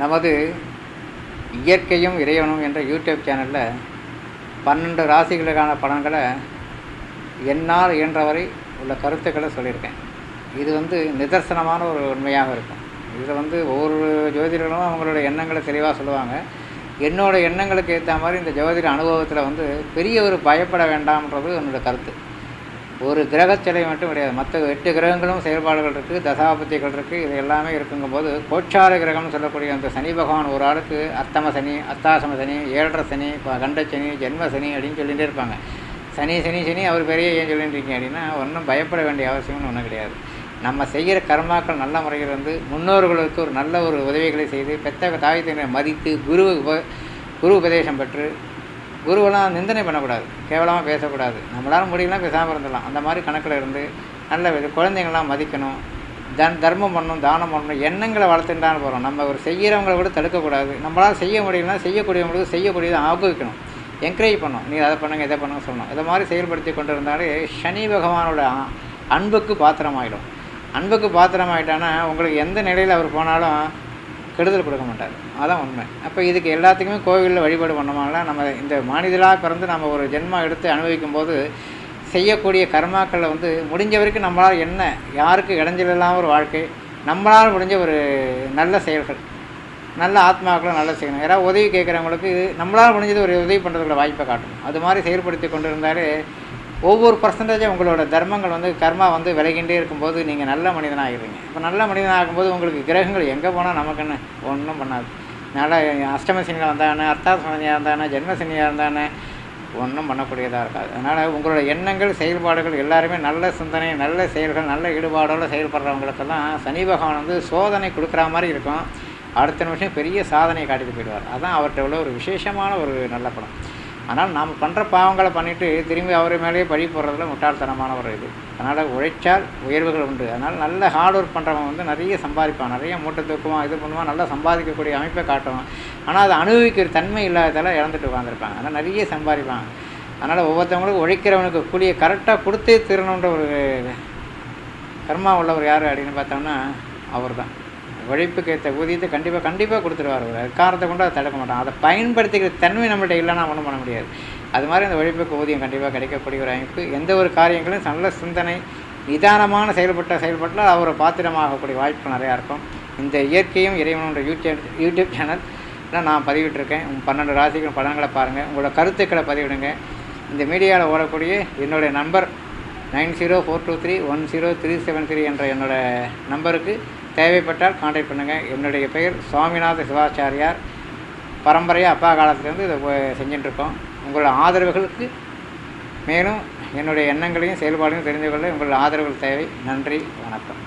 நமது இயற்கையும் இறைவனும் என்ற யூடியூப் சேனலில் பன்னெண்டு ராசிகளுக்கான பலன்களை என்னால் இயன்றவரை உள்ள கருத்துக்களை சொல்லியிருக்கேன். இது வந்து நிதர்சனமான ஒரு உண்மையாக இருக்கும். இதில் வந்து ஒவ்வொரு ஜோதிடர்களும் அவங்களோட எண்ணங்களை தெளிவாக சொல்லுவாங்க. என்னோடய எண்ணங்களுக்கு ஏற்ற மாதிரி இந்த ஜோதிட அனுபவத்தில் வந்து பெரிய ஒரு பயப்பட வேண்டாம்ன்றது என்னோட கருத்து. ஒரு கிரகச்சிலை மட்டும் கிடையாது. மற்ற எட்டு கிரகங்களும் செயல்பாடுகள் இருக்குது தசாபத்திகள் இருக்குது இது எல்லாமே இருக்குங்கும்போது கோச்சார கிரகம்னு சொல்லக்கூடிய அந்த சனி பகவான் ஒரு ஆளுக்கு அத்தம சனி அத்தாசம சனி ஏழரை சனி கண்ட சனி ஜென்ம சனி அப்படின்னு சொல்லிகிட்டே இருப்பாங்க. சனி சனி சனி அவர் பெரிய ஏன் சொல்லிட்டு இருக்கீங்க அப்படின்னா ஒன்றும் பயப்பட வேண்டிய அவசியம்னு ஒன்றும் கிடையாது. நம்ம செய்கிற கர்மாக்கள் நல்ல முறையில் வந்து முன்னோர்களுக்கு ஒரு நல்ல ஒரு உதவிகளை செய்து பெத்த தாய் மதித்து குரு உப- குரு உபதேசம் பெற்று குருவெல்லாம் நிந்தனை பண்ணக்கூடாது. கேவலமாக பேசக்கூடாது. நம்மளால முடியலாம் பேசாமல் இருந்துடலாம். அந்த மாதிரி கணக்கில் இருந்து நல்ல வித குழந்தைங்கள்லாம் மதிக்கணும். தன் தர்மம் பண்ணணும் தானம் பண்ணணும் எண்ணங்களை வளர்த்துட்டான்னு போகிறோம் நம்ம ஒரு செய்கிறவங்கள கூட தடுக்கக்கூடாது. நம்மளால் செய்ய முடியலன்னா செய்யக்கூடியவங்களுக்கு செய்யக்கூடியதை ஆக்குவிக்கணும். என்கரேஜ் பண்ணணும். நீ அதை பண்ணுங்க இதை பண்ணுங்க சொல்லணும். இதை மாதிரி செயல்படுத்தி கொண்டு இருந்தாலே சனி பகவானோட அன்புக்கு பாத்திரமாயிடும். அன்புக்கு பாத்திரமாயிட்டானா உங்களுக்கு எந்த நிலையில் அவர் போனாலும் கெடுதல் கொடுக்க மாட்டார். அதான் உண்மை. அப்போ இதுக்கு எல்லாத்துக்குமே கோவிலில் வழிபாடு பண்ணோம்னா நம்ம இந்த மனிதலாக பிறந்து நம்ம ஒரு ஜென்மம் எடுத்து அனுபவிக்கும் போது செய்யக்கூடிய கர்மாக்களில் வந்து முடிஞ்ச வரைக்கும் நம்மளால் என்ன யாருக்கு இடைஞ்சல் இல்லாமல் ஒரு வாழ்க்கை நம்மளால் முடிஞ்ச ஒரு நல்ல செயல்கள் நல்ல ஆத்மாக்களும் நல்லா செய்யணும். யாராவது உதவி கேட்குறவங்களுக்கு நம்மளால் முடிஞ்சது ஒரு உதவி பண்ணுறதுக்குள்ள வாய்ப்பை காட்டணும். அது மாதிரி செயல்படுத்தி கொண்டு இருந்தாலே ஒவ்வொரு பர்சன்டேஜும் உங்களோட தர்மங்கள் வந்து கர்மா வந்து விலகிண்டே இருக்கும்போது நீங்கள் நல்ல மனிதனாக ஆகிடுவீங்க இப்போ நல்ல மனிதனாக ஆகும்போது உங்களுக்கு கிரகங்கள் எங்கே போனால் நமக்கு என்ன ஒன்றும் பண்ணாது. நல்ல அஷ்டம சனியில் வந்தானே அர்த்தாச இருந்தானே ஜென்ம சனியாக இருந்தானே ஒன்றும் பண்ணக்கூடியதாக இருக்காது. அதனால் உங்களோட எண்ணங்கள் செயல்பாடுகள் எல்லாருமே நல்ல சிந்தனை நல்ல செயல்கள் நல்ல ஈடுபாடோடு செயல்படுறவங்களுக்கெல்லாம் சனி பகவான் வந்து சோதனை கொடுக்குற மாதிரி இருக்கும். அடுத்த நிமிஷம் பெரிய சாதனையை காட்டிட்டு போயிடுவார். அதான் அவர்கிட்ட உள்ள ஒரு விசேஷமான ஒரு நல்ல படம் ஆனால் நாம் பண்ணுற பாவங்களை பண்ணிவிட்டு திரும்பி அவர் மேலேயே பழி போடுறதுல முட்டாள்தனமான ஒரு இது. அதனால் உழைச்சால் உயர்வுகள் உண்டு. அதனால் நல்ல ஹார்ட் ஒர்க் பண்ணுறவன் வந்து நிறைய சம்பாதிப்பான். நிறைய மூட்டை தூக்குவான் இது பண்ணுவான். நல்லா சம்பாதிக்கக்கூடிய அமைப்பை காட்டுவான். ஆனால் அதை அனுபவிக்கிற தன்மை இல்லாததால் இழந்துட்டு உட்காந்துருப்பாங்க அதனால் நிறைய சம்பாதிப்பாங்க. அதனால் ஒவ்வொருத்தவங்களுக்கும் உழைக்கிறவனுக்கு கூலியை கரெக்டாக கொடுத்தே தீரணுன்ற ஒரு கர்மா உள்ளவர் யார் அப்படின்னு பார்த்தோம்னா அவர் தான் உழைப்புக்கு ஏற்ற ஊதியத்தை கண்டிப்பாக கண்டிப்பாக கொடுத்துருவார் அவர். காரணத்தை கொண்டு அதை தடுக்க மாட்டான். அதை பயன்படுத்திக்கிற தன்மை நம்மள்கிட்ட இல்லைன்னா ஒன்றும் பண்ண முடியாது. அது மாதிரி அந்த உழைப்புக்கு ஊதியம் கண்டிப்பாக கிடைக்கக்கூடிய ஒரு அமைப்பு. எந்த ஒரு காரியங்களும் நல்ல சிந்தனை நிதானமான செயல்பட்ட செயல்பட்டால் அவரை பாத்திரமாகக்கூடிய வாய்ப்பு நிறையா இருக்கும். இந்த இயற்கையும் இறைவனுடைய யூடியூப் யூடியூப் சேனல் நான் பதிவிட்டிருக்கேன். பன்னெண்டு ராசிகள் படங்களை பாருங்கள் உங்களோட கருத்துக்களை பதிவிடுங்க. இந்த மீடியாவில் ஓடக்கூடிய என்னுடைய number nine zero four two three one zero three seven three என்ற என்னோடய நம்பருக்கு தேவைப்பட்டால் காண்டாக்ட் பண்ணுங்கள் என்னுடைய பெயர் சுவாமிநாத சிவாச்சாரியார். பரம்பரையாக அப்பா காலத்துலேருந்து இதை செஞ்சுட்டுருக்கோம் உங்களோட ஆதரவுகளுக்கு மேலும் என்னுடைய எண்ணங்களையும் செயல்பாடையும் தெரிந்து கொள்ள உங்களோட ஆதரவுகள் தேவை. நன்றி. வணக்கம்.